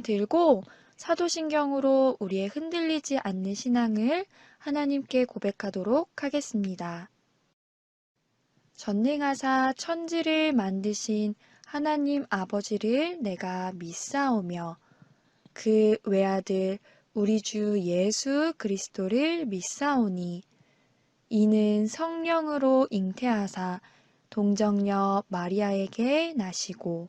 들고 사도신경으로 우리의 흔들리지 않는 신앙을 하나님께 고백하도록 하겠습니다. 전능하사 천지를 만드신 하나님 아버지를 내가 믿사오며 그 외아들 우리 주 예수 그리스도를 믿사오니 이는 성령으로 잉태하사 동정녀 마리아에게 나시고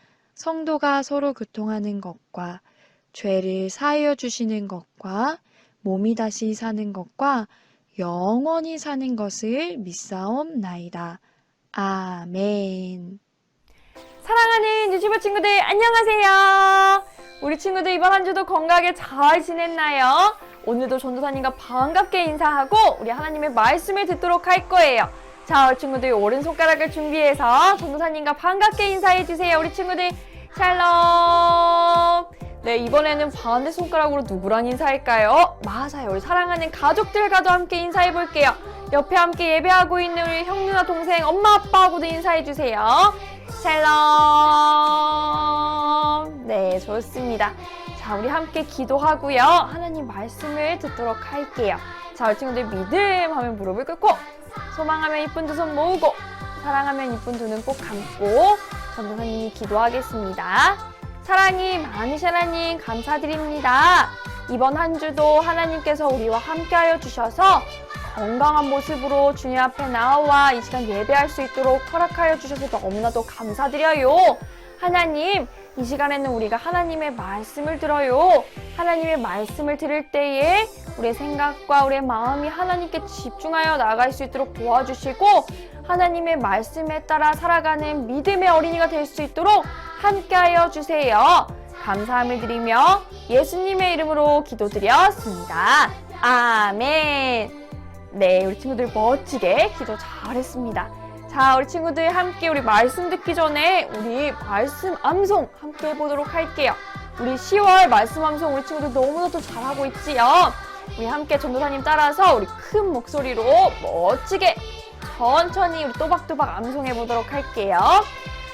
성도가 서로 교통하는 것과 죄를 사하여 주시는 것과 몸이 다시 사는 것과 영원히 사는 것을 믿사옵나이다. 아멘. 사랑하는 유튜브 친구들 안녕하세요. 우리 친구들 이번 한 주도 건강하게 잘 지냈나요? 오늘도 전도사님과 반갑게 인사하고 우리 하나님의 말씀을 듣도록 할 거예요. 자, 우리 친구들 오른 손가락을 준비해서 전도사님과 반갑게 인사해 주세요. 우리 친구들 샬롬. 네, 이번에는 반대 손가락으로 누구랑 인사할까요? 맞아요. 우리 사랑하는 가족들과도 함께 인사해 볼게요. 옆에 함께 예배하고 있는 우리 형, 누나, 동생, 엄마, 아빠하고도 인사해 주세요. 샬롬. 네, 좋습니다. 자, 우리 함께 기도하고요. 하나님 말씀을 듣도록 할게요. 자, 우리 친구들 믿음 하면 무릎을 꿇고, 소망하면 이쁜 두 손 모으고, 사랑하면 이쁜 두눈꼭 감고, 전도사님이 기도하겠습니다. 사랑이 많으신 하나님 감사드립니다. 이번 한 주도 하나님께서 우리와 함께하여 주셔서 건강한 모습으로 주님 앞에 나와 이 시간 예배할 수 있도록 허락하여 주셔서 너무나도 감사드려요. 하나님, 이 시간에는 우리가 하나님의 말씀을 들어요. 하나님의 말씀을 들을 때에 우리의 생각과 우리의 마음이 하나님께 집중하여 나아갈 수 있도록 도와주시고 하나님의 말씀에 따라 살아가는 믿음의 어린이가 될 수 있도록 함께하여 주세요. 감사함을 드리며 예수님의 이름으로 기도드렸습니다. 아멘. 네, 우리 친구들 멋지게 기도 잘했습니다. 자, 우리 친구들 함께 우리 말씀 듣기 전에 우리 말씀 암송 함께 해보도록 할게요. 우리 10월 말씀 암송 우리 친구들 너무나도 잘하고 있지요. 우리 함께 전도사님 따라서 우리 큰 목소리로 멋지게 천천히 우리 또박또박 암송해 보도록 할게요.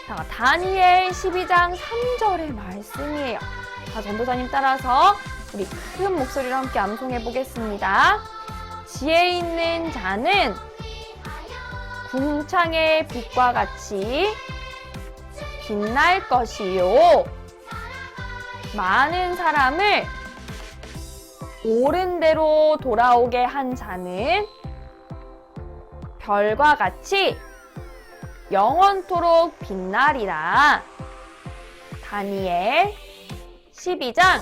자, 다니엘 12장 3절의 말씀이에요. 자, 전도사님 따라서 우리 큰 목소리로 함께 암송해 보겠습니다. 지혜 있는 자는 궁창의 빛과 같이 빛날 것이요. 많은 사람을 옳은 대로 돌아오게 한 자는 별과 같이 영원토록 빛나리라. 다니엘 12장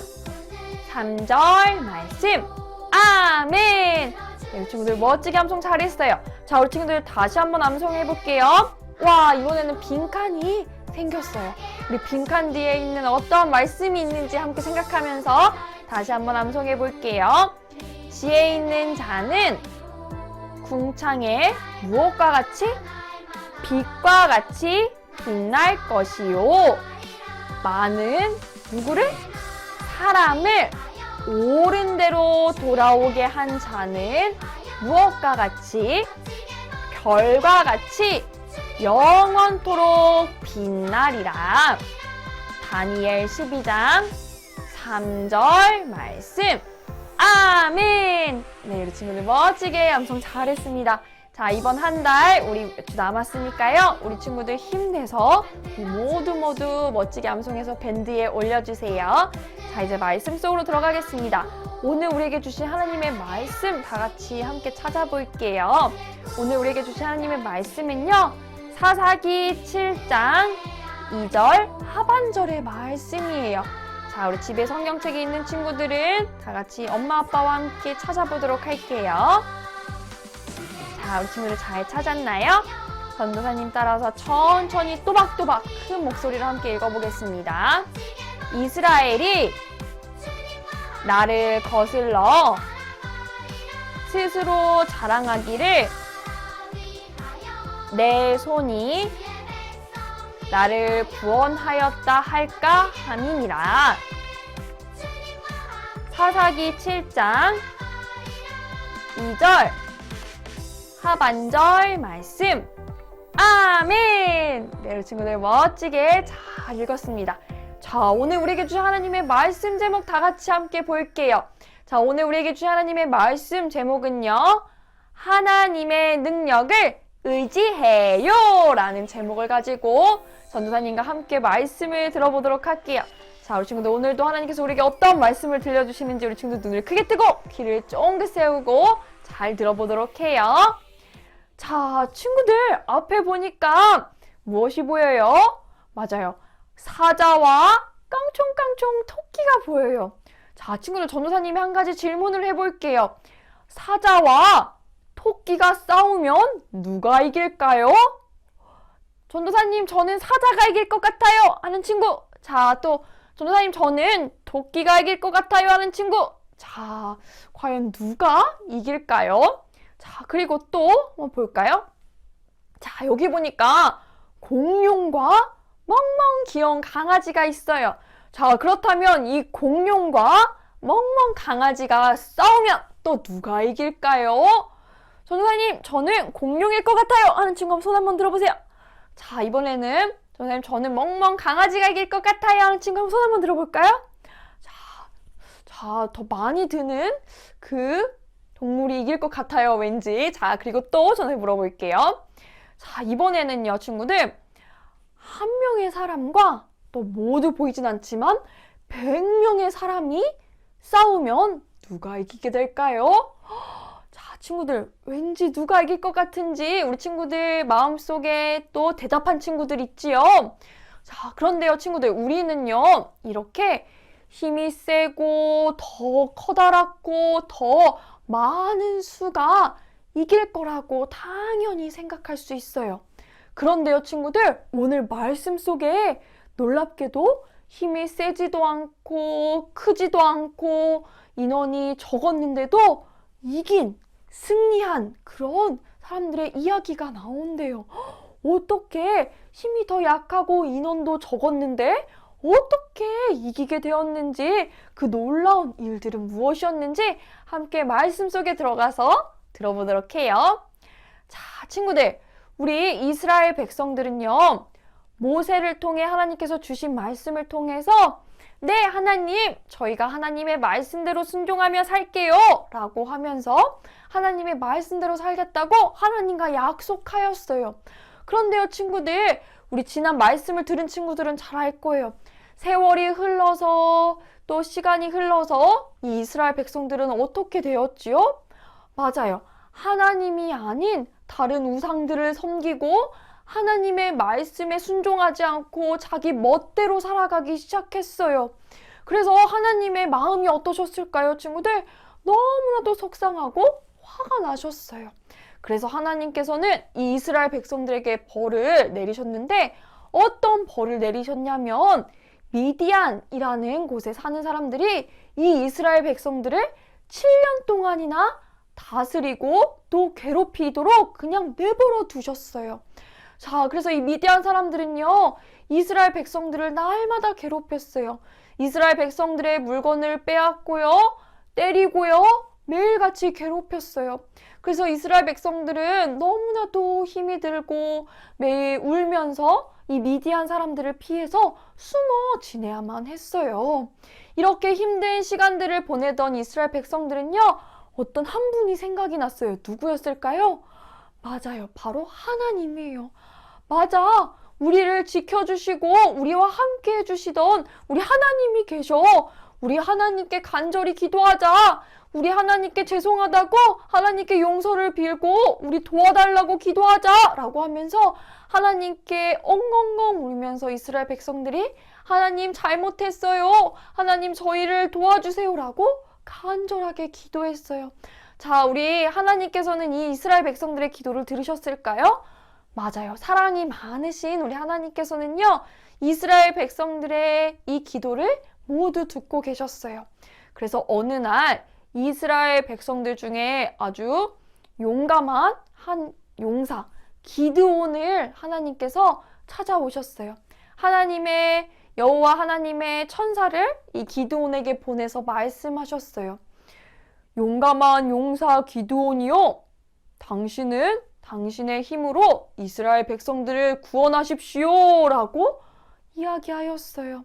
3절 말씀. 아멘. 네, 우리 친구들 멋지게 암송 잘했어요. 자, 우리 친구들 다시 한번 암송해 볼게요. 와, 이번에는 빈칸이 생겼어요. 우리 빈칸 뒤에 있는 어떤 말씀이 있는지 함께 생각하면서 다시 한번 암송해 볼게요. 지혜 있는 자는 궁창에 무엇과 같이 빛과 같이 빛날 것이요. 많은 누구를? 사람을 옳은 대로 돌아오게 한 자는 무엇과 같이 별과 같이 영원토록 빛나리라. 다니엘 12장 3절 말씀. 아멘. 네, 우리 친구들 멋지게 암송 잘했습니다. 자, 이번 한 달 우리 남았으니까요. 우리 친구들 힘내서 모두 모두 멋지게 암송해서 밴드에 올려주세요. 자, 이제 말씀 속으로 들어가겠습니다. 오늘 우리에게 주신 하나님의 말씀 다 같이 함께 찾아볼게요. 오늘 우리에게 주신 하나님의 말씀은요. 사사기 7장 2절 하반절의 말씀이에요. 자, 우리 집에 성경책이 있는 친구들은 다 같이 엄마 아빠와 함께 찾아보도록 할게요. 자, 우리 친구들 잘 찾았나요? 전도사님 따라서 천천히 또박또박 큰 목소리로 함께 읽어보겠습니다. 이스라엘이 나를 거슬러 스스로 자랑하기를 내 손이 나를 구원하였다 할까 함이니라. 사사기 7장 2절 하반절 말씀 아멘! 네, 친구들 멋지게 잘 읽었습니다. 자, 오늘 우리에게 주신 하나님의 말씀 제목 다 같이 함께 볼게요. 자, 오늘 우리에게 주신 하나님의 말씀 제목은요. 하나님의 능력을 의지해요! 라는 제목을 가지고 전도사님과 함께 말씀을 들어보도록 할게요. 자, 우리 친구들 오늘도 하나님께서 우리에게 어떤 말씀을 들려주시는지 우리 친구들 눈을 크게 뜨고 귀를 쫑긋 세우고 잘 들어보도록 해요. 자, 친구들 앞에 보니까 무엇이 보여요? 맞아요. 사자와 깡총깡총 토끼가 보여요. 자, 친구들 전도사님이 한 가지 질문을 해볼게요. 사자와 토끼가 싸우면 누가 이길까요? 전도사님, 저는 사자가 이길 것 같아요. 하는 친구. 자, 또 전도사님, 저는 토끼가 이길 것 같아요. 하는 친구. 자, 과연 누가 이길까요? 자, 그리고 또 한번 볼까요? 자, 여기 보니까 공룡과 멍멍 귀여운 강아지가 있어요. 자, 그렇다면 이 공룡과 멍멍 강아지가 싸우면 또 누가 이길까요? 전도사님, 저는 공룡일 것 같아요. 하는 친구 한번 손 한번 들어보세요. 자, 이번에는 전도사님, 저는 멍멍 강아지가 이길 것 같아요. 하는 친구 한번 손 한번 들어볼까요? 자, 자, 더 많이 드는 그 동물이 이길 것 같아요, 왠지. 자, 그리고 또 전에 물어볼게요. 자, 이번에는요, 친구들. 한 명의 사람과 또 모두 보이진 않지만 100명의 사람이 싸우면 누가 이기게 될까요? 자, 친구들, 왠지 누가 이길 것 같은지 우리 친구들 마음속에 또 대답한 친구들 있지요? 자, 그런데요, 친구들, 우리는요, 이렇게 힘이 세고 더 커다랗고 더 많은 수가 이길 거라고 당연히 생각할 수 있어요. 그런데요, 친구들, 오늘 말씀 속에 놀랍게도 힘이 세지도 않고 크지도 않고 인원이 적었는데도 이긴, 승리한 그런 사람들의 이야기가 나온대요. 어떻게 힘이 더 약하고 인원도 적었는데 어떻게 이기게 되었는지 그 놀라운 일들은 무엇이었는지 함께 말씀 속에 들어가서 들어보도록 해요. 자, 친구들, 우리 이스라엘 백성들은요, 모세를 통해 하나님께서 주신 말씀을 통해서 네, 하나님, 저희가 하나님의 말씀대로 순종하며 살게요. 라고 하면서 하나님의 말씀대로 살겠다고 하나님과 약속하였어요. 그런데요, 친구들, 우리 지난 말씀을 들은 친구들은 잘 알 거예요. 세월이 흘러서 또 시간이 흘러서 이 이스라엘 백성들은 어떻게 되었지요? 맞아요. 하나님이 아닌 다른 우상들을 섬기고 하나님의 말씀에 순종하지 않고 자기 멋대로 살아가기 시작했어요. 그래서 하나님의 마음이 어떠셨을까요, 친구들? 너무나도 속상하고 화가 나셨어요. 그래서 하나님께서는 이 이스라엘 백성들에게 벌을 내리셨는데 어떤 벌을 내리셨냐면 미디안이라는 곳에 사는 사람들이 이 이스라엘 백성들을 7년 동안이나 다스리고 또 괴롭히도록 그냥 내버려 두셨어요. 자, 그래서 이 미디안 사람들은요, 이스라엘 백성들을 날마다 괴롭혔어요. 이스라엘 백성들의 물건을 빼앗고요, 때리고요, 매일같이 괴롭혔어요. 그래서 이스라엘 백성들은 너무나도 힘이 들고 매일 울면서 이 미디안 사람들을 피해서 숨어 지내야만 했어요. 이렇게 힘든 시간들을 보내던 이스라엘 백성들은요, 어떤 한 분이 생각이 났어요. 누구였을까요? 맞아요. 바로 하나님이에요. 맞아. 우리를 지켜주시고 우리와 함께 해주시던 우리 하나님이 계셔. 우리 하나님께 간절히 기도하자. 우리 하나님께 죄송하다고 하나님께 용서를 빌고 우리 도와달라고 기도하자. 라고 하면서 하나님께 엉엉엉 울면서 이스라엘 백성들이 하나님 잘못했어요. 하나님 저희를 도와주세요. 라고 간절하게 기도했어요. 자, 우리 하나님께서는 이 이스라엘 백성들의 기도를 들으셨을까요? 맞아요. 사랑이 많으신 우리 하나님께서는요, 이스라엘 백성들의 이 기도를 모두 듣고 계셨어요. 그래서 어느 날 이스라엘 백성들 중에 아주 용감한 한 용사, 기드온을 하나님께서 찾아오셨어요. 하나님의 여호와 하나님의 천사를 이 기드온에게 보내서 말씀하셨어요. 용감한 용사 기드온이요. 당신은 당신의 힘으로 이스라엘 백성들을 구원하십시오. 라고 이야기하였어요.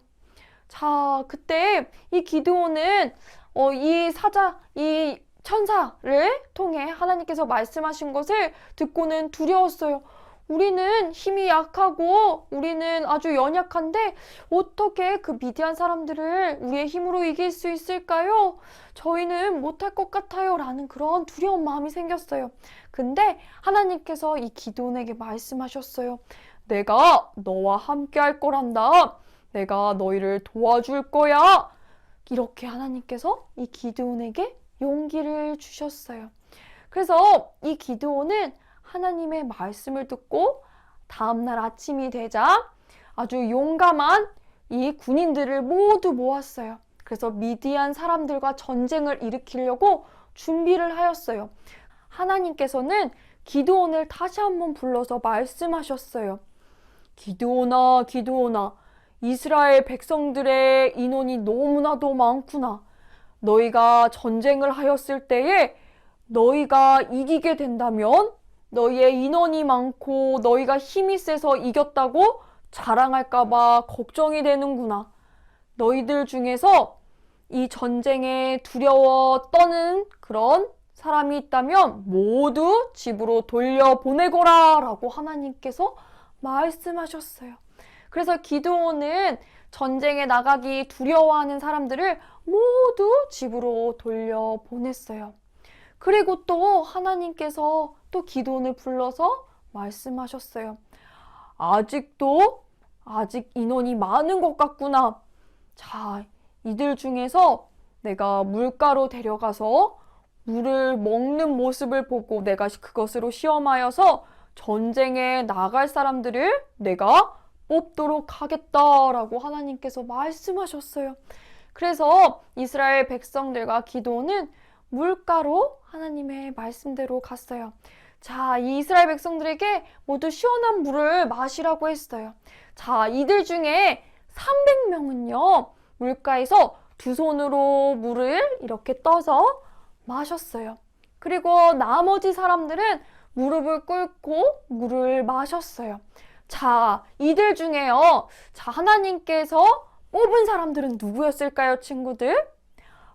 자, 그때 이 기드온은 어, 이 사자, 이 천사를 통해 하나님께서 말씀하신 것을 듣고는 두려웠어요. 우리는 힘이 약하고 우리는 아주 연약한데 어떻게 그 미디안 사람들을 우리의 힘으로 이길 수 있을까요? 저희는 못할 것 같아요. 라는 그런 두려운 마음이 생겼어요. 근데 하나님께서 이 기도원에게 말씀하셨어요. 내가 너와 함께 할 거란다. 내가 너희를 도와줄 거야. 이렇게 하나님께서 이 기드온에게 용기를 주셨어요. 그래서 이 기드온은 하나님의 말씀을 듣고 다음날 아침이 되자 아주 용감한 이 군인들을 모두 모았어요. 그래서 미디안 사람들과 전쟁을 일으키려고 준비를 하였어요. 하나님께서는 기드온을 다시 한번 불러서 말씀하셨어요. 기드온아, 기드온아, 이스라엘 백성들의 인원이 너무나도 많구나. 너희가 전쟁을 하였을 때에 너희가 이기게 된다면 너희의 인원이 많고 너희가 힘이 세서 이겼다고 자랑할까봐 걱정이 되는구나. 너희들 중에서 이 전쟁에 두려워 떠는 그런 사람이 있다면 모두 집으로 돌려보내거라 라고 하나님께서 말씀하셨어요. 그래서 기도원은 전쟁에 나가기 두려워하는 사람들을 모두 집으로 돌려 보냈어요. 그리고 또 하나님께서 또 기도원을 불러서 말씀하셨어요. 아직도 아직 인원이 많은 것 같구나. 자, 이들 중에서 내가 물가로 데려가서 물을 먹는 모습을 보고 내가 그것으로 시험하여서 전쟁에 나갈 사람들을 내가 뽑도록 하겠다라고 하나님께서 말씀하셨어요. 그래서 이스라엘 백성들과 기도는 물가로 하나님의 말씀대로 갔어요. 자, 이 이스라엘 백성들에게 모두 시원한 물을 마시라고 했어요. 자, 이들 중에 300명은요, 물가에서 두 손으로 물을 이렇게 떠서 마셨어요. 그리고 나머지 사람들은 무릎을 꿇고 물을 마셨어요. 자, 이들 중에요. 자, 하나님께서 뽑은 사람들은 누구였을까요, 친구들?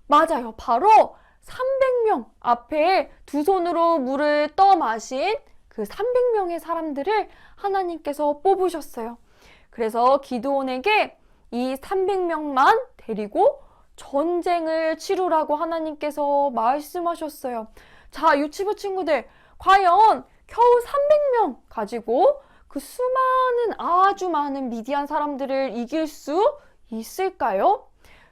맞아요. 바로 300명 앞에 두 손으로 물을 떠 마신 그 300명의 사람들을 하나님께서 뽑으셨어요. 그래서 기드온에게 이 300명만 데리고 전쟁을 치르라고 하나님께서 말씀하셨어요. 자, 유치부 친구들, 과연 겨우 300명 가지고 그 수많은 아주 많은 미디안 사람들을 이길 수 있을까요?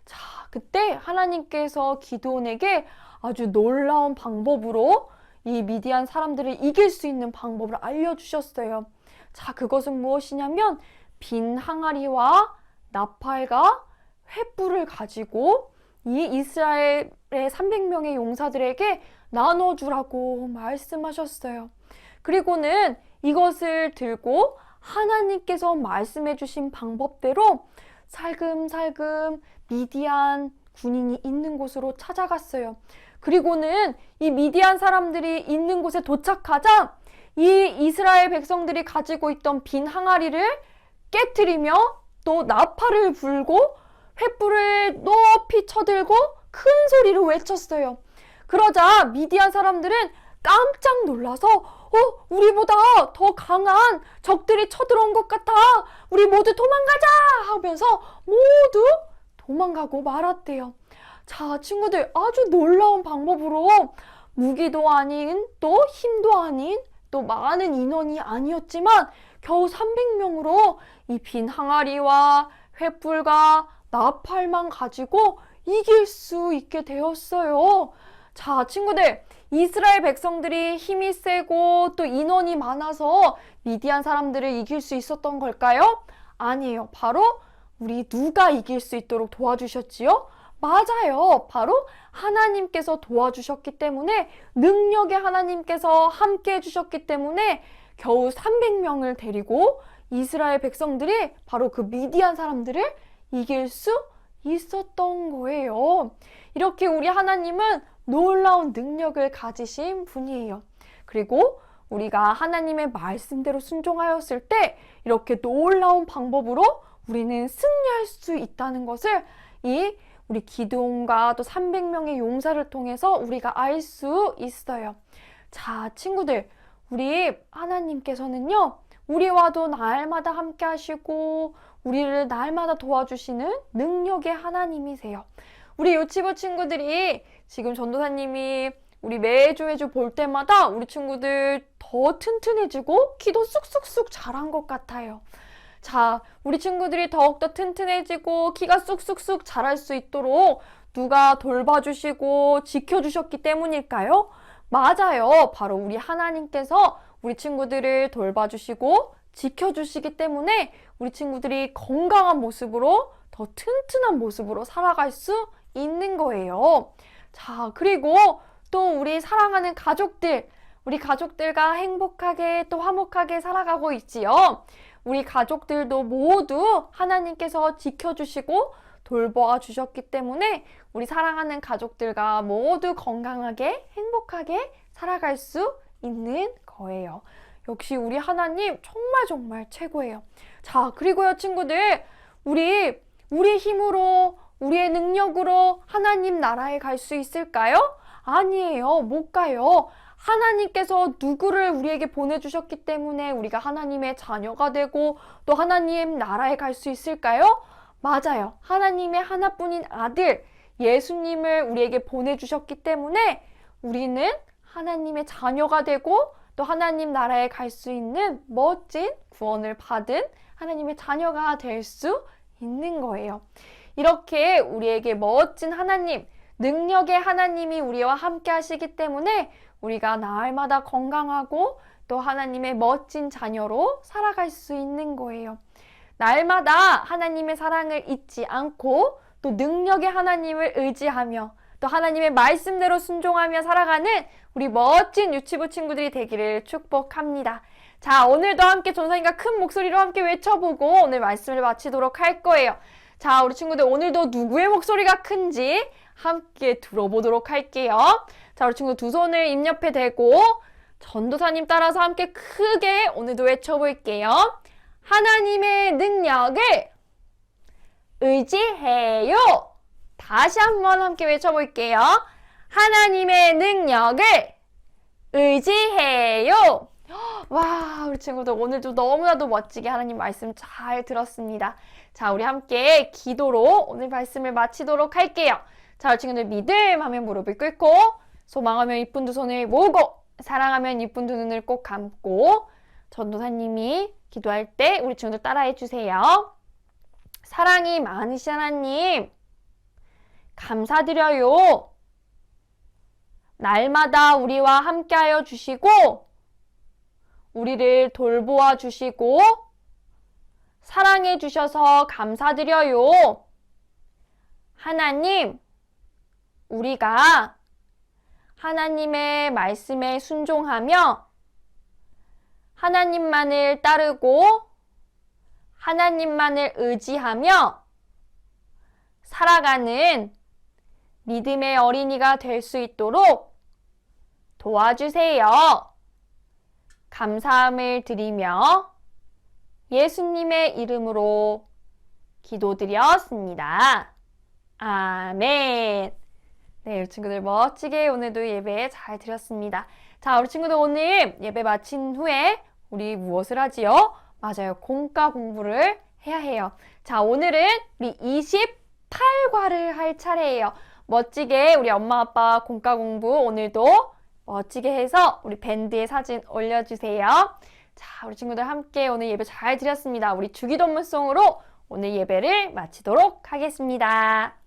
자, 그때 하나님께서 기도원에게 아주 놀라운 방법으로 이 미디안 사람들을 이길 수 있는 방법을 알려주셨어요. 자, 그것은 무엇이냐면 빈 항아리와 나팔과 횃불을 가지고 이 이스라엘의 300명의 용사들에게 나눠주라고 말씀하셨어요. 그리고는 이것을 들고 하나님께서 말씀해 주신 방법대로 살금살금 미디안 군인이 있는 곳으로 찾아갔어요. 그리고는 이 미디안 사람들이 있는 곳에 도착하자 이 이스라엘 백성들이 가지고 있던 빈 항아리를 깨뜨리며 또 나팔을 불고 횃불을 높이 쳐들고 큰 소리로 외쳤어요. 그러자 미디안 사람들은 깜짝 놀라서 어, 우리보다 더 강한 적들이 쳐들어온 것 같아. 우리 모두 도망가자 하면서 모두 도망가고 말았대요. 자, 친구들 아주 놀라운 방법으로 무기도 아닌 또 힘도 아닌 또 많은 인원이 아니었지만 겨우 300명으로 이 빈 항아리와 횃불과 나팔만 가지고 이길 수 있게 되었어요. 자, 친구들. 이스라엘 백성들이 힘이 세고 또 인원이 많아서 미디안 사람들을 이길 수 있었던 걸까요? 아니에요. 바로 우리 누가 이길 수 있도록 도와주셨지요? 맞아요. 바로 하나님께서 도와주셨기 때문에 능력의 하나님께서 함께 해주셨기 때문에 겨우 300명을 데리고 이스라엘 백성들이 바로 그 미디안 사람들을 이길 수 있었던 거예요. 이렇게 우리 하나님은 놀라운 능력을 가지신 분이에요. 그리고 우리가 하나님의 말씀대로 순종하였을 때 이렇게 놀라운 방법으로 우리는 승리할 수 있다는 것을 이 우리 기도원과 또 300명의 용사를 통해서 우리가 알 수 있어요. 자, 친구들, 우리 하나님께서는요, 우리와도 날마다 함께 하시고, 우리를 날마다 도와주시는 능력의 하나님이세요. 우리 유치부 친구들이 지금 전도사님이 우리 매주 매주 볼 때마다 우리 친구들 더 튼튼해지고 기도 쑥쑥쑥 잘한 것 같아요. 자, 우리 친구들이 더욱더 튼튼해지고 키가 쑥쑥쑥 자랄 수 있도록 누가 돌봐주시고 지켜주셨기 때문일까요? 맞아요. 바로 우리 하나님께서 우리 친구들을 돌봐주시고 지켜주시기 때문에 우리 친구들이 건강한 모습으로 더 튼튼한 모습으로 살아갈 수 있는 거예요. 자, 그리고 또 우리 사랑하는 가족들, 우리 가족들과 행복하게 또 화목하게 살아가고 있지요. 우리 가족들도 모두 하나님께서 지켜주시고 돌보아 주셨기 때문에 우리 사랑하는 가족들과 모두 건강하게 행복하게 살아갈 수 있는 거예요. 역시 우리 하나님 정말 정말 최고예요. 자, 그리고요, 친구들. 우리, 우리 힘으로, 우리의 능력으로 하나님 나라에 갈 수 있을까요? 아니에요. 못 가요. 하나님께서 누구를 우리에게 보내주셨기 때문에 우리가 하나님의 자녀가 되고 또 하나님 나라에 갈 수 있을까요? 맞아요. 하나님의 하나뿐인 아들, 예수님을 우리에게 보내주셨기 때문에 우리는 하나님의 자녀가 되고 또 하나님 나라에 갈 수 있는 멋진 구원을 받은 하나님의 자녀가 될 수 있는 거예요. 이렇게 우리에게 멋진 하나님, 능력의 하나님이 우리와 함께 하시기 때문에 우리가 날마다 건강하고 또 하나님의 멋진 자녀로 살아갈 수 있는 거예요. 날마다 하나님의 사랑을 잊지 않고 또 능력의 하나님을 의지하며 또 하나님의 말씀대로 순종하며 살아가는 우리 멋진 유치부 친구들이 되기를 축복합니다. 자, 오늘도 함께 전사님과 큰 목소리로 함께 외쳐보고 오늘 말씀을 마치도록 할 거예요. 자, 우리 친구들 오늘도 누구의 목소리가 큰지 함께 들어보도록 할게요. 자, 우리 친구 두 손을 입 옆에 대고 전도사님 따라서 함께 크게 오늘도 외쳐볼게요. 하나님의 능력을 의지해요. 다시 한번 함께 외쳐볼게요. 하나님의 능력을 의지해요. 와, 우리 친구들 오늘도 너무나도 멋지게 하나님 말씀 잘 들었습니다. 자, 우리 함께 기도로 오늘 말씀을 마치도록 할게요. 자, 친구들 믿음 하면 무릎을 꿇고 소망하면 이쁜 두 손을 모으고 사랑하면 이쁜 두 눈을 꼭 감고 전도사님이 기도할 때 우리 친구들 따라해 주세요. 사랑이 많으신 하나님, 감사드려요. 날마다 우리와 함께하여 주시고, 우리를 돌보아 주시고, 사랑해 주셔서 감사드려요. 하나님, 우리가 하나님의 말씀에 순종하며 하나님만을 따르고 하나님만을 의지하며 살아가는 믿음의 어린이가 될 수 있도록 도와주세요. 감사함을 드리며 예수님의 이름으로 기도드렸습니다. 아멘. 네, 우리 친구들 멋지게 오늘도 예배 잘 드렸습니다. 자, 우리 친구들 오늘 예배 마친 후에 우리 무엇을 하지요? 맞아요. 공과 공부를 해야 해요. 자, 오늘은 우리 28과를 할 차례예요. 멋지게 우리 엄마 아빠 공과 공부 오늘도 멋지게 해서 우리 밴드에 사진 올려주세요. 자, 우리 친구들 함께 오늘 예배 잘 드렸습니다. 우리 주기도문송으로 오늘 예배를 마치도록 하겠습니다.